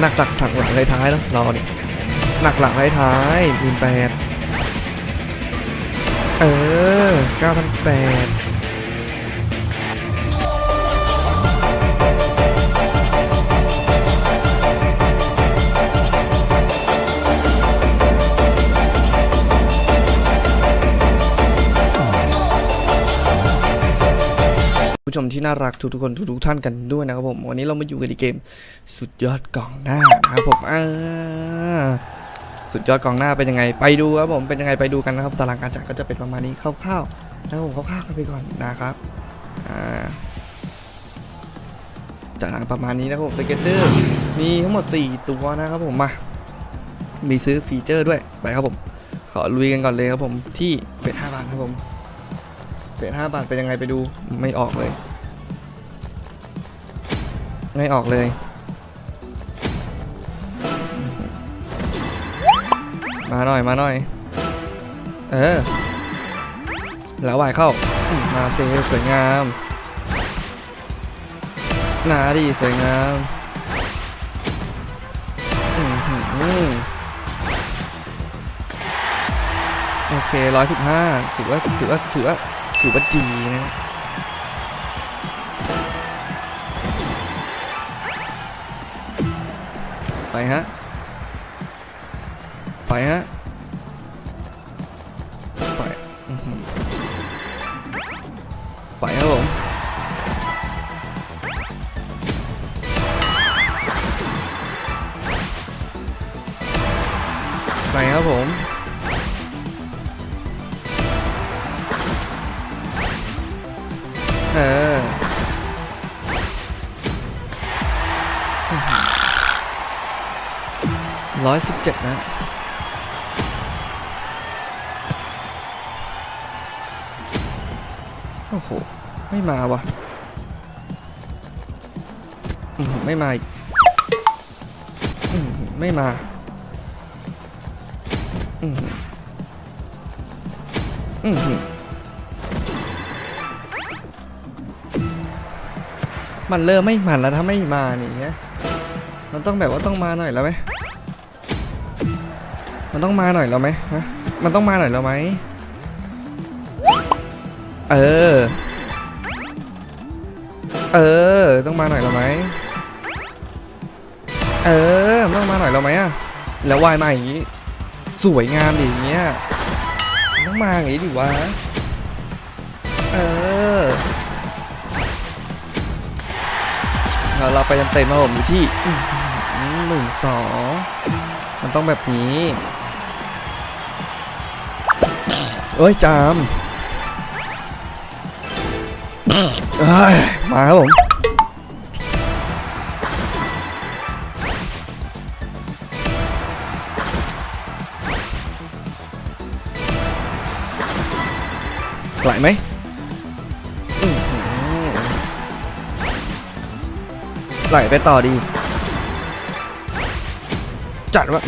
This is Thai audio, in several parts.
หนักหลักถังหลังท้ายแล้วรอดิหนักหลังท้ายหมื่นแปดเออเก้าพันแปด ผู้ชมที่น่ารักทุกๆคนทุกๆท่านกันด้วยนะครับผมวันนี้เรามาอยู่กันในเกม สุดยอดกล่องหน้านะครับผมอ่าสุดยอดกล่องหน้าเป็นยังไงไปดูครับผมเป็นยังไงไปดูกันนะครับตารางการจัดก็จะเป็นประมาณนี้คร่าวๆนะครับผมคร่าวๆกันไปก่อนนะครับอ่าตารางประมาณนี้นะครับผมสเก็ตเตอร์มีทั้งหมด 4 ตัวนะครับผมมามีซื้อฟีเจอร์ด้วยไปครับผมขอลุยกันก่อนเลยครับผมที่เป็ด5บาทครับผมเป็ด5บาทเป็นยังไงไปดูไม่ออกเลย ไม่ออกเลย มาหน่อยมาหน่อย เออแล้ววายเข้า มาเซสวยงามหนาดีสวยงามโอเคร้อยสิบห้าถือว่าถือว่าถือว่าถือว่าดีนะ ไปฮะ ไปฮะ ไป ไปครับผมไปครับผมเออ ร้อยสิบเจ็ดนะโอ้โห ไม่มาวะอือไม่มาอีกอื้อไม่มาอื้อหืออื้อมันเริ่มไม่มันแล้วถ้าไม่มาอย่เงี้ยมันต้องแบบว่าต้องมาหน่อยแล้วไหม มันต้องมาหน่อยแล้วไหมฮะมันต้องมาหน่อยแล้วไหมเออ เออ ต้องมาหน่อยแล้วไหมเออต้องมาหน่อยแล้วไหมอะแล้ววายมาอย่างนี้ สวยงามดิอย่างเงี้ยต้องมาอย่างนี้ดิวะเออเราเราไปเต็มๆมาผมอยู่ที่หนึ่งสองมันต้องแบบนี้ อ้ยจามมาครับผมไหลไหมไหลไปต่อดี จัดว่า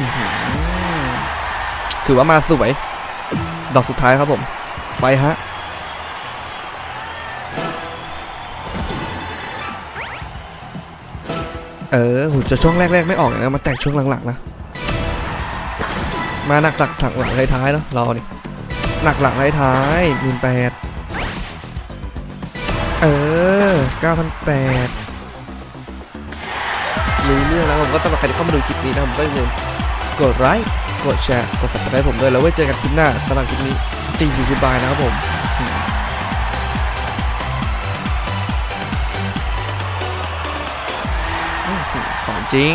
ถือว่ามาสวย ดอกสุดท้ายครับผม ไปฮะ เออหูจะช่วงแรก ๆ ไม่ออกเลยนะมาแตกช่วงหลังๆนะ มาหนักหลักถังหลังท้ายๆแล้วรอดิหนักหลังท้ายๆหมื่นแปดเออเก้าพันแปดรู้เรื่องแล้วผมก็สำหรับใครที่เข้ามาดูคลิปนี้นะผมก็อย่าลืมกดไลค์ กดแชร์ กด subscribe ผมด้วย แล้วไว้เจอกันคลิปหน้าสำหรับคลิปนี้ตีอยู่กูบายนะครับผมของจริง